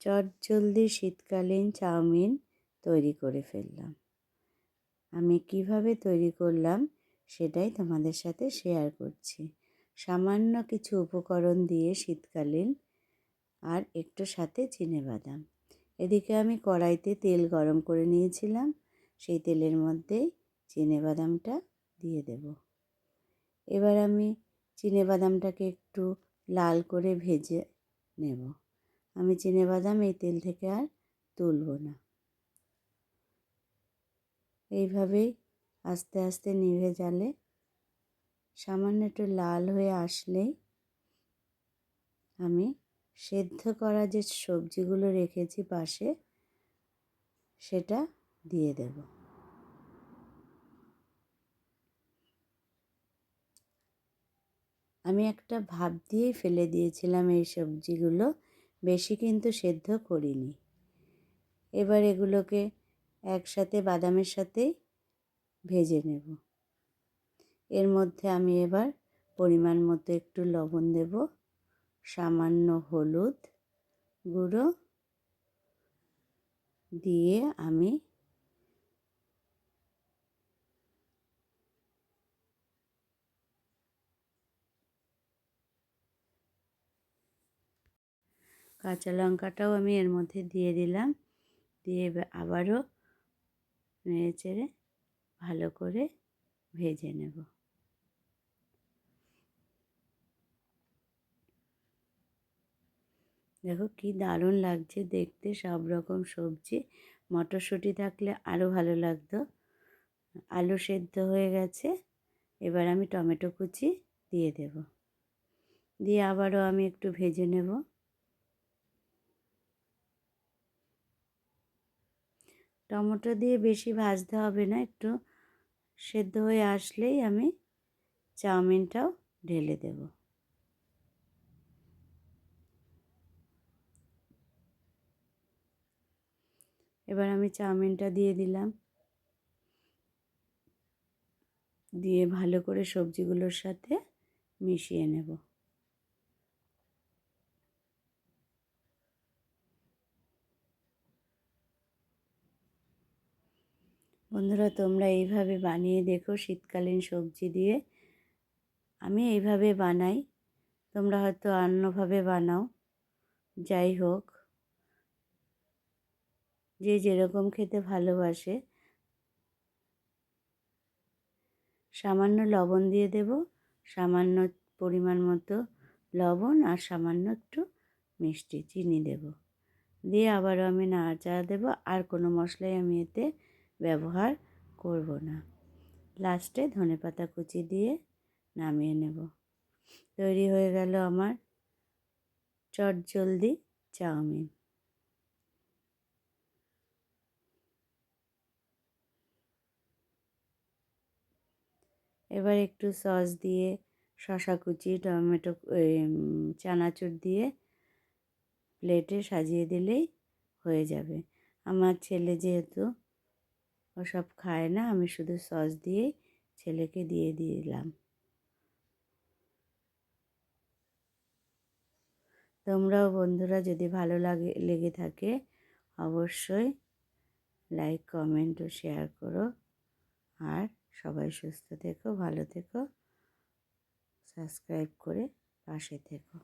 চটজলদি শীতকালীন চাউমিন তৈরি করে ফেললাম। আমি কীভাবে তৈরি করলাম সেটাই তোমাদের সাথে শেয়ার করছি। সামান্য কিছু উপকরণ দিয়ে শীতকালীন আর একটু সাথে চিনে বাদাম। এদিকে আমি কড়াইতে তেল গরম করে নিয়েছিলাম, সেই তেলের মধ্যেই বাদামটা দিয়ে দেব। এবার আমি চিনে বাদামটাকে একটু লাল করে ভেজে নেব। আমি বাদাম এই তেল থেকে আর তুলব না। এইভাবেই আস্তে আস্তে নিভে জালে সামান্য একটু লাল হয়ে আসলেই আমি সেদ্ধ করা যে সবজিগুলো রেখেছি পাশে সেটা দিয়ে দেব। আমি একটা ভাব দিয়েই ফেলে দিয়েছিলাম এই সবজিগুলো। বেশি কিন্তু সেদ্ধ করিনি। এবার এগুলোকে একসাথে বাদামের সাথে ভেজে নেব। এর মধ্যে আমি এবার পরিমাণ মতো একটু লবণ দেব, সামান্য হলুদ গুঁড়ো দিয়ে আমি কাঁচা লঙ্কাটাও আমি এর মধ্যে দিয়ে দিলাম। দিয়ে আবারও নেড়ে চেড়ে ভালো করে ভেজে নেব। দেখো কি দারুণ লাগছে দেখতে, সব রকম সবজি। মটরশুঁটি থাকলে আরও ভালো লাগতো। আলু সেদ্ধ হয়ে গেছে, এবার আমি টমেটো কুচি দিয়ে দেব। দিয়ে আবারও আমি একটু ভেজে নেব। টমেটো দিয়ে বেশি ভাজতে হবে না, একটু সেদ্ধ হয়ে আসলেই আমি চাউমিনটাও ঢেলে দেব। এবার আমি চাউমিনটা দিয়ে দিলাম। দিয়ে ভালো করে সবজিগুলোর সাথে মিশিয়ে নেব। বন্ধুরা, তোমরা এইভাবে বানিয়ে দেখো শীতকালীন সবজি দিয়ে। আমি এইভাবে বানাই, তোমরা হয়তো অন্যভাবে বানাও। যাই হোক, যে যেরকম খেতে ভালোবাসে, সামান্য লবণ দিয়ে দেব, সামান্য পরিমাণ মতো লবণ আর সামান্য একটু মিষ্টি চিনি দেব। দিয়ে আবারও আমি নাড়াচাড়া দেবো, আর কোনো মশলাই আমি এতে ব্যবহার করব না। লাস্টে ধনে পাতা কুচি দিয়ে নামিয়ে নেব। তৈরি হয়ে গেল আমার চটজলদি চাউমিন। এবার একটু সস দিয়ে শশা কুচি, টমেটো চানাচুর দিয়ে প্লেটে সাজিয়ে দিলেই হয়ে যাবে। আমার ছেলে যেহেতু ওসব খায় না, আমি শুধু সস দিয়েই ছেলেকে দিয়ে দিলাম। তোমরাও বন্ধুরা যদি ভালো লাগে, লেগে থাকে, অবশ্যই লাইক কমেন্ট ও শেয়ার করো। আর সবাই সুস্থ থেকো, ভালো থেকো সাবস্ক্রাইব করে পাশে থেকো।